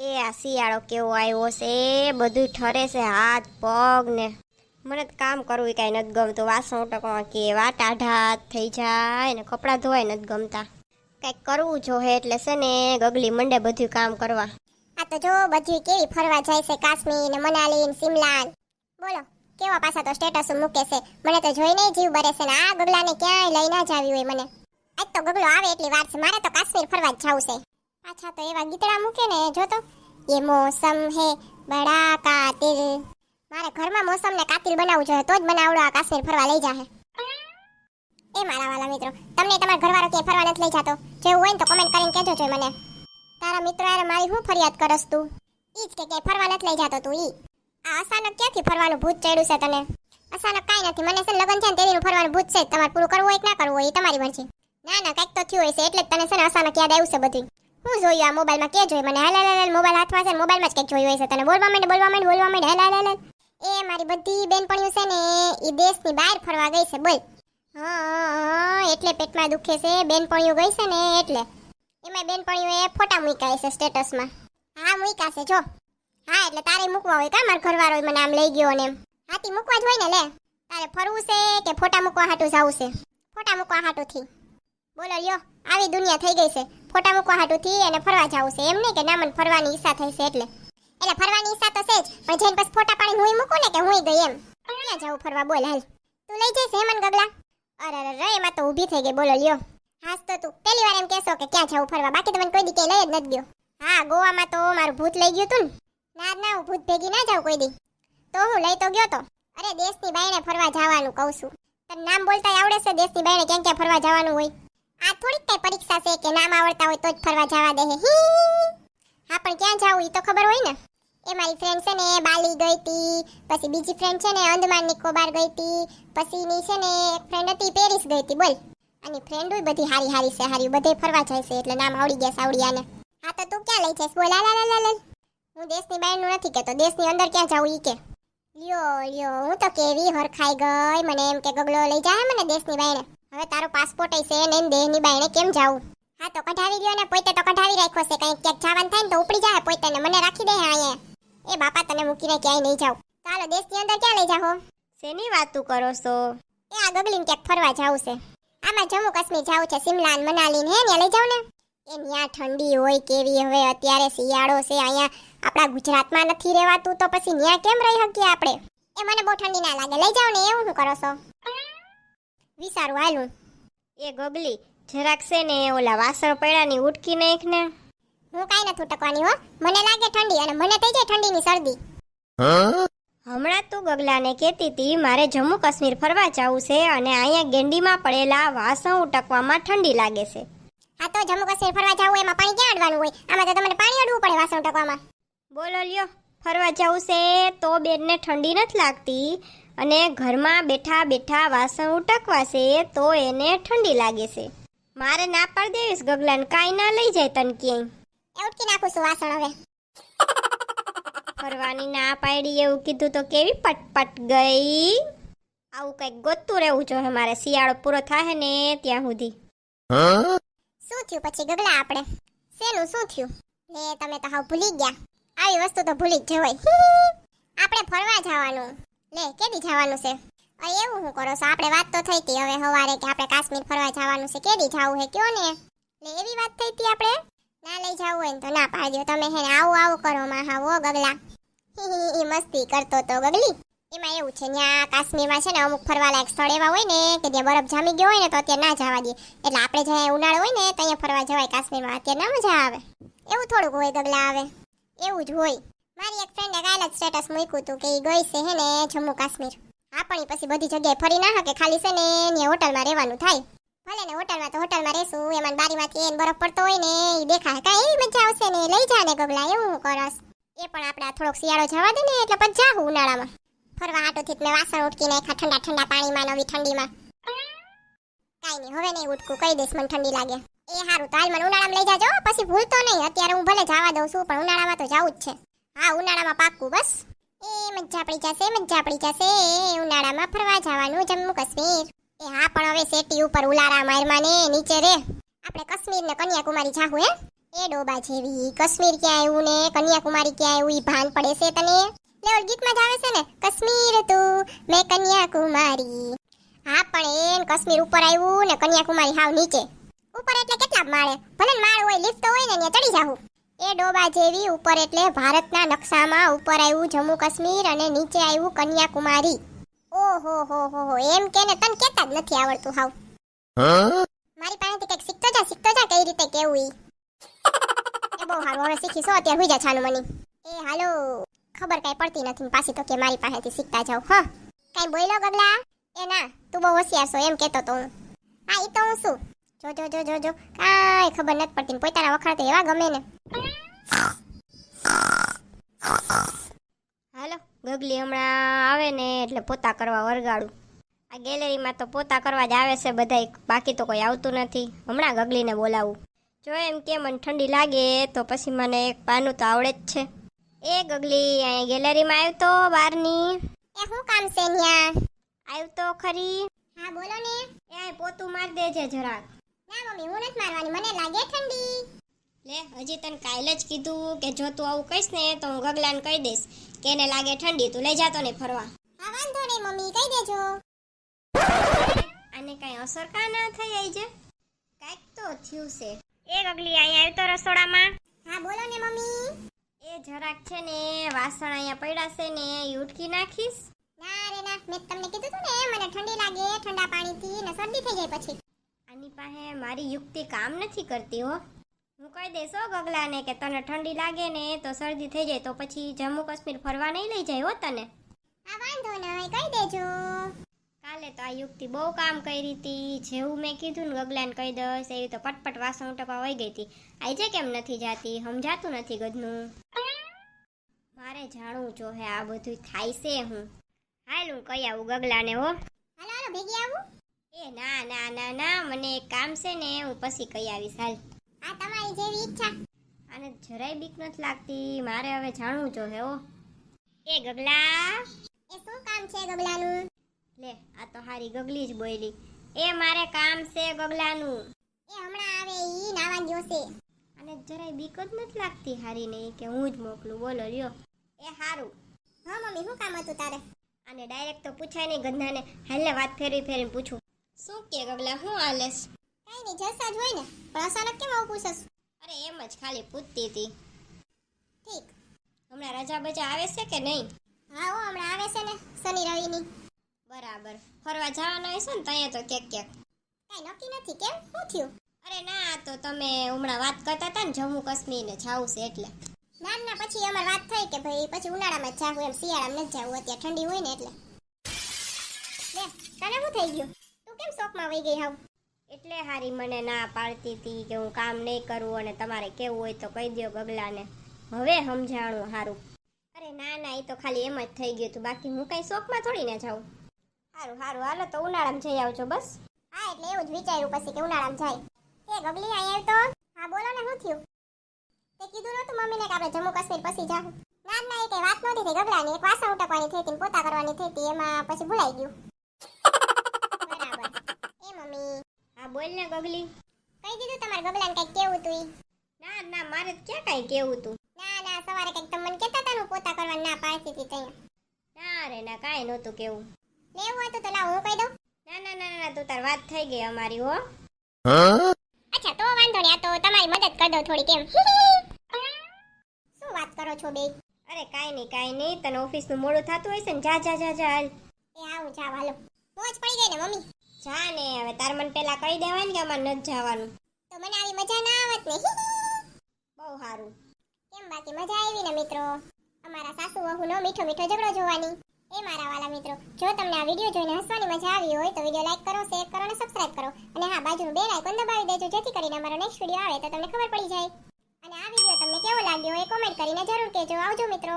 એ આ શિયાળો કેવો આવ્યો છે? બધું ઠરે છે, હાથ, પગ ને. મને તો કામ કરવું કાંઈ નથી ગમતું. વાસણ ટકવા કેવા ટાઢા થઈ જાય ને, કપડાં ધોવાય નથી ગમતા. કંઈક કરવું જોઈએ એટલે છે ને, ગગલી મંડે બધું કામ કરવા. આ તો જો બધી કેવી ફરવા જાય છે, કાશ્મીર ને મનાલી ને સિમલા બોલો, કેવા પાછા તો સ્ટેટસ મૂકે છે? મને તો જોઈને જીવ બરે છે ને, આ ગગલાને ક્યાંય લઈ ના જાવી હોય મને. આજ તો ગગલો આવે એટલી વાર છે, મારે તો કાશ્મીર ફરવા જ જવું છે. પાછા તો એવા ગીતડા મૂકે ને, જો તો. એ મોસમ હે બડા કાતિલ. મારે ઘરમાં મોસમને કાતિલ બનાવવું જોઈએ, તો જ મને આવડો આ કાશ્મીર ફરવા લઈ જાહે. એ મારા વાલા મિત્રો, તમને તમારા ઘરવાળો કે ફરવા નથી લઈ જતો. જો હોય ને તો કમેન્ટ કરીને કહેજો જોઈ મને. તારા મિત્રો યાર મારી હું ફરિયાદ કરસ તું? ઈ જ કે કે ફરવા નથી લઈ જતો તું, ઈ. આ અચાનક ક્યાંથી ફરવાનું ભૂત ચડ્યું છે તને? અચાનક કાંઈ નથી, મને છે લગન છે ને તેનું ફરવાનું ભૂત છે તમારે પૂરું કરવું હોય કે ના કરવું હોય એ તમારી મરજી. ના ના, કંઈક તો થયું હશે, એટલે જ તને છે ને અચાનક યાદ આવ્યું છે બધું હું જોયું આ મોબાઈલમાં કે જોયું મને હાલ હાલ મોબાઈલ હાથમાં છે મોબાઈલમાં જ કંઈક જોયું હશે તને. બોલવા માંડે બોલવા માંડે બોલવા માંડ. હાલ હાલ. એ મારી બધી બેનપણીઓ છે ને એ દેશની બહાર ફરવા ગઈ છે. બોલ. હા, એટલે પેટમાં દુખે છે. બેનપણીઓ ગઈ છે ને એટલે. એમાં બેનપણીઓએ ફોટા મૂક્યા છે સ્ટેટસમાં. હા મૂક્યા છે જો. હા એટલે તારે મૂકવા હોય કા? મારા ઘરવાળો મને આમ લઈ ગયો ને એમ. હાથી મૂકવા જ હોય ને લે. તારે ફરવું છે કે ફોટા મૂકવા હાટું જવું છે? ફોટા મૂકવા હાટું થી બોલો, લ્યો. આવી દુનિયા થઈ ગઈ છે. ફોટા મૂકવા હાટુથી એને ફરવા જવું છે. એમ નહીં કે ના, મને ફરવાની ઈચ્છા થઈ છે એટલે. એટલે ફરવાની ઈચ્છા તો છે જ, પણ જઈને પછી ફોટા પાડીને હુંય મૂકું ને કે હુંય ગઈ એમ? ક્યાં જવું ફરવા? બોલ હાલ. તું લઈ જઈશ, હેમન ગગલા? અરે અરે એમાં તો ઊભી થઈ ગઈ. બોલો, લ્યો. હાસ તો તું. પહેલી વાર એમ કહેશો કે ક્યાં જવું ફરવા? બાકી તો મને કોઈ દી ક્યાંય લઈ જ નથી ગયો. હા, ગોવામાં તો મારું ભૂત લઈ ગયું તું ને. ના ના, હું ભૂત ભેગી ના જાઉં કોઈ દી. તો હું લઈ તો ગયો તો. અરે, દેશની બાયણે ફરવા જવાનું કહું છું. તને નામ બોલતા આવડે છે, દેશની બાયણે ક્યાં ક્યાં ફરવા જવાનું હોય? આ થોડીક કઈ પરીક્ષા છે કે નામ આવડતા હોય તો જ ફરવા જવા દે હે, હી. પણ ક્યાં જાવું એ તો ખબર હોય ને? એ મારી ફ્રેન્ડ છે ને, બાલી ગઈ તી, પછી બીજી ફ્રેન્ડ છે ને, અંદમાન નિકોબાર ગઈ હતી પછી ની છે ને, એક ફ્રેન્ડ હતી પેરિસ ગઈ હતી બોલ. અને ફ્રેન્ડ બધી હારી હારી છે હારી બધે ફરવા જાય છે, એટલે નામ આવડી ગયા સાવડિયાને. હા, તો તું ક્યાં લઈ જઈશ? બોલ લા લા લા. હું દેશની બહારનું નથી કહેતો દેશની અંદર ક્યાં જાવું ઈ કે. લ્યો લ્યો, હું તો કેવી હરખાઈ ગઈ, મને એમ કે ગગલો લઈ જાય મને દેશની બાયણે હવે તારો પાસપોર્ટ છે ને દેહની બાયણે કેમ જાવું હા તો કઢાવી ગયો ને પોતે તો કઢાવી રાખ્યો છે. કંઈક ક્યાંક જવાનું થાય ને તો ઉપડી જાય પોતે ને. મને રાખી દે અહીંયા. એ બાપા તને મૂકીને ક્યાંય નહીં જાવ ચાલો દેશની અંદર ક્યાં લઈ જાઓ શેની વાતું કરો છો? એ આ ગગલીને ક્યાંક ફરવા જાવું છે. આમાં જમ્મુ કાશ્મીર જાવું છે સિમલા ને મનાલી ને ત્યાં લઈ જાવ ને. એ ત્યાં ઠંડી હોય કેવી હવે અત્યારે શિયાળો છે અહીંયા આપણા ગુજરાતમાં નથી રહેવાતું તો પછી ત્યાં કેમ રહી શકીએ આપણે? એ મને બહુ ઠંડી ના લાગે. લઈ જાવ ને એવું શું કરો છો? વિચારું હાલું. એ ગગલી જરાક છે ને ઓલા વાસણ પડ્યાની ઉટકી નાખ ને. હું કાઈ નથી ઉટકવાની હો. મને લાગે ઠંડી અને મને થઈ જાય ઠંડીની શરદી. હમણાં તું ગગલાને કહેતી હતી મારે જમ્મુ કાશ્મીર ફરવા જવું છે અને અહીંયા ગેંડીમાં પડેલા વાસણ ઉટકવામાં ઠંડી લાગે છે. હા તો જમ્મુ કાશ્મીર ફરવા જવું એમાં પાણી ક્યાં અડવાનું હોય? આમાં તો તમને પાણી અડવું પડે વાસણ ઉટકવામાં. બોલો લ્યો ફરવા જવું છે તો બેનને ઠંડી નથી લાગતી. અને ઘરમાં બેઠા બેઠા વાસણ ઉટકવાશે તો એને ઠંડી લાગે છે. મારે ના પાડી દેવીશ ગગલાને કાંઈ ના લઈ જાય તને ક્યાંય. એ ઉટકી નાખું છું વાસણ હવે. ફરવાની ના પાડી એવું કીધું તો કેવી પટપટ ગઈ? આવું કંઈક ગોતતું રહેવું જોઈએ મારે શિયાળો પૂરો થાય ને ત્યાં સુધી. શું થયું પછી ગગલા આપણે? શેનું શું થયું? લે તમે તો હાવ ભૂલી ગયા. આવી વસ્તુ તો ભૂલી જ જવાય. આપણે ફરવા જવાનું. લે, કેદી જવાનું છે? અરે, એવું હું કરો છો? આપણે વાત તો થઈ હતી હવે સવારે કે આપણે કાશ્મીર ફરવા જવાનું છે. કેદી જવું હે? કયો ને? લે, એવી વાત થઈ હતી આપણે? ના લઈ જવું હોય ને તો ના પાડ્યો. તમે હે આવું આવું કરો માં હા ઓ ગગલા એ મસ્તી કરતો તો ગગલી. એમાં એવું છે ત્યાં કાશ્મીરમાં છે ને અમુક ફરવાલાયક સ્થળ એવા હોય ને કે ત્યાં બરફ જામી ગયો હોય ને તો અત્યારે ના જવા દે. એટલે આપણે જ્યાં ઉનાળો હોય ને તો અહીંયા ફરવા જવાય કાશ્મીરમાં. અત્યારે ના મજા આવે. એવું થોડુંક હોય ગગલા આવે. એવું જ હોય. મારી એક ફ્રેન્ડે કાલે જ સ્ટેટસ મૂક્યું હતું કે એ ગઈ છે હે ને જમ્મુ કાશ્મીર. હા, પણ એ પછી બધી જગ્યાએ ફરી ના શકે ખાલી છે ને એની હોટલમાં રહેવાનું થાય. ભલે ને હોટલમાં તો હોટલમાં રહેશું એમાં બારીમાંથી એને બરફ પડતો હોય ને એ દેખાય. કાંઈ મજા આવશે ને, લઈ જા ને ગગલા, એવું કરસ. એ પણ આપણે થોડોક શિયાળો જવા દે ને, એટલે પછી જાહું ઉનાળામાં. ફરવા હાટોથી મેં વાસણ ઉટકી નાખ્યા ઠંડા ઠંડા પાણીમાં નવી ઠંડીમાં. કાંઈ નહીં, હવે નહીં ઉટકું, કહી દઈશ મને ઠંડી લાગે. એ સારું તો હાલ મને ઉનાળામાં લઈ જાજો પછી ભૂલતો નહીં, અત્યારે હું ભલે જવા દઉં છું, પણ ઉનાળામાં તો જવું જ છે. હા, ઉનાળામાં પાક્કું, બસ. એ મજા પડી જશે, મજા પડી જશે. ઉનાળામાં ફરવા જવાનું જમ્મુ કાશ્મીર. એ હા, પણ હવે સેટી ઉપર ઉલારા મારમાં ને નીચે રે. આપણે કાશ્મીર ને કન્યાકુમારી જાહું, હે? એ ડોબા જેવી. કાશ્મીર ક્યાં આવ્યું ને? કન્યાકુમારી ક્યાં આવ્યું ઈ ભાન પડે છે તને? લે, ઓલ ગીતમાં જ આવે છે ને? કાશ્મીર તું, મેં કન્યાકુમારી. હા, પણ એન કાશ્મીર ઉપર આવ્યું ને કન્યાકુમારી હાવ નીચે. ઉપર એટલે કેટલા માળે? ભલે માળ હોય, લિફ્ટ હોય ને, ત્યાં ચડી જાવું એ ડોબા જેવી ઉપર એટલે ભારતના નકશામાં ઉપર આવ્યું જમ્મુ કાશ્મીર અને નીચે આવ્યું કન્યાકુમારી. ઓહો, હો હો હો, એમ કે ને તને કેતા જ નથી આવડતું હાવ. મારી પાસેથી કંઈક શીખતો જા શીખતો જા કઈ રીતે કેવું ઈ. એ બહુ હારું, હવે શીખી સો અત્યારે હુઈ જા છાનું મની. એ, હાલો. ખબર કાંઈ પડતી નથી પાછી તો કે મારી પાસેથી શીખતા જાવ, હા. કાંઈ બોલ્યો ગગલા એ ના, તું બહુ હોશિયાર છો, એમ કહેતો તો હું. હા, ઈ તો હું શું? જો જો જો જો જો. કાંઈ ખબર નથી પડતી પોતાના વખાણ તો એવા ગમે ને હાલો ગગલી હમણાં આવે ને એટલે પોતા કરવા વરગાડું આ ગેલેરીમાં તો પોતા કરવા જ આવે છે બધાય બાકી તો કોઈ આવતું નથી. હમણાં ગગલીને બોલાવું. જો એમ કે મને ઠંડી લાગે તો પછી મને એક પાનું તો આવડે જ છે. એ ગગલી અહીંયા ગેલેરીમાં આવ્યો તો બહારની એ શું કામ છે ન્યા? આવ્યો તો ખરી. હા બોલો ને. એ પોતું માર દેજે જરાક. ના મમ્મી હું નથી મારવાની. મને લાગે ઠંડી. લે હજી તને કાલે જ કીધું કે જો તું આવું કહીશ ને તો હું ગગલાને કહી દઈશ કે એને લાગે ઠંડી તું લઈ જાતો ને ફરવા. હા વાંધો નહીં મમ્મી કહી દેજો. આને કઈ અસર કા ના થઈ આઈ જે? કાંઈક તો થયું છે. એ ગગલી અહીંયા આવ્યો તો રસોડામાં. હા બોલો ને મમ્મી. એ જરાક છે ને વાસણ અહીંયા પડ્યા છે ને એ ઉટકી નાખીશ. ના રે ના મેં તમને કીધું તું ને મને ઠંડી લાગે ઠંડા પાણીથી ને શરદી થઈ જાય પછી. આની પાસે મારી યુક્તિ કામ નથી કરતી હો. હું કહી દઈશ હો ગગલાને કે તને ઠંડી લાગે ને તો શરદી થઈ જાય તો પછી જમ્મુ કાશ્મીર ફરવા નહીં લઈ જાય હો તને. હા વાંધો નહીં કહી દેજો. કાલે તો આ યુક્તિ બહુ કામ કરી હતી જેવું મેં કીધું ને ગગલાને કહી દઈશ એવી તો પટપટ વાસણ ટપા વહી ગઈ હતી. આજે કેમ નથી જાતી? સમજાતું નથી ગદનું મારે જાણવું જો હે આ બધું થાય છે હું. હાલ હું કહી આવું ગગલાને હો. હાલો હાલો ભેગી આવું. એ ના ના ના ના મને એક કામ છે ને હું પછી કહી આવીશ હાલ. હા તમારી જેવી ઈચ્છા. અને જરાય બીક નથી લાગતી. મારે હવે જાણવું જો હે. એ ગગલા. એ શું કામ છે ગગલાનું? લે આ તો હારી ગગલી જ બોયલી. એ મારે કામ છે ગગલાનું. એ હમણાં આવે ઈ નાવા ગયો છે. અને જરાય બીક જ નથી લાગતી હારીને કે હું જ મોકલું. બોલો લ્યો. એ હારું. હા મમ્મી શું કામ હતું તારે? અને ડાયરેક્ટ તો પૂછાય નહીં ગંધાને. હાલે વાત ફેરવી ફેરવીને પૂછું. શું કે ગગલા હું હાલેસ કઈ નહીં, જલસા જ હોય ને. પણ અચાનક કેમ આવું પૂછસ અરે, એમ જ ખાલી પૂછતી હતી. ઠીક. હમણાં રજા બજા આવે છે કે નહીં? હા, હો, હમણાં આવે છે ને, શનિ રવિની. બરાબર. ફરવા જવાના હશે ને ત્યાં તો ક્યાંક ક્યાંક. કઈ નક્કી નથી કેમ? શું થયું? અરે, ના, તો તમે હમણાં વાત કરતા હતા ને, જમ્મુ કાશ્મીર ને જવું છે એટલે. ના ના, પછી અમાર વાત થઈ કે ભાઈ, પછી ઉનાળામાં જાવું એમ. શિયાળામાં નથી જાવું, અત્યારે ઠંડી હોય ને એટલે. લે, તને શું થઈ ગયું? તું કેમ શોખમાં વહી ગઈ હાવ? એટલે હારી મને ના પાડતી હતી કે હું કામ નહીં કરું અને તમારે કેવું હોય તો કહી દો ગગલાને. હવે સમજાણું હારું. અરે ના ના એ તો ખાલી એમ જ થઈ ગયું હતું. બાકી હું કઈ શોખમાં થોડી ને જાઉં. હારું હારું, હાલો તો ઉનાળામાં જઈ આવજો બસ. હા, એટલે એવું જ વિચાર્યું પછી કે ઉનાળામાં જાય. એ ગગલી, અહીંયા તો હા, બોલો ને, શું થયું? તે કીધું નતું મમ્મીને કે આપણે જમ્મુ કાશ્મીર પછી જાઉં ના ના, એ કઈ વાત નહોતી થઈ ગગલાની. એક વાસણ ઉટકવાની થઈ હતી પોતા કરવાની થઈ હતી. એમાં પછી ભૂલાઈ ગયું બરાબર એ મમ્મી હા બોલ ને ગગલી. કઈ દીધું તમારા ગગલાને કઈ કેવું તું ના ના મારે ક્યાં કઈ કેવું તું? ના ના સવારે કંઈક તમને કેતા કહેતા હતા હું પોતા કરવા ના પાડતી હતી ત્યાં ના રે ના કાંઈ નહોતું કેવું. લેવું હોય તો લાવ હું કહી દઉં? ના ના ના ના તું તાર વાત થઈ ગઈ અમારી હો. અચ્છા તો વાંધો નહીં આ તો તમારી મદદ કરી દઉં થોડી કેમ શું વાત કરો છો બે? અરે કાંઈ નહીં કાંઈ નહીં તને ઓફિસનું મોડું થતું હશે ને જા જા જા જા હાલ. એ આવું જાવ હાલો. મોજ પડી ગઈ ને મમ્મી. જા ને, હવે તાર મને પેલા કહી દેવાય ને કે અમારે નથી જવાનું. તો મને આવી મજા ના આવત ને બહુ સારું કેમ બાકી મજા આવી ને, મિત્રો? અમારા સાસુ વહુનો મીઠો મીઠો ઝઘડો જોવાની. એ મારા વાલા મિત્રો, જો તમને આ વીડિયો જોઈને હસવાની મજા આવી હોય, તો વીડિયો લાઈક કરો, શેર કરો અને સબસ્ક્રાઇબ કરો. અને હા, બાજુનું બેલ આઇકોન દબાવી દેજો, જેથી કરીને અમારો નેક્સ્ટ વીડિયો આવે તો તમને ખબર પડી જાય. અને આ વીડિયો તમને કેવો લાગ્યો એ કોમેન્ટ કરીને જરૂર કહેજો. આવજો, મિત્રો.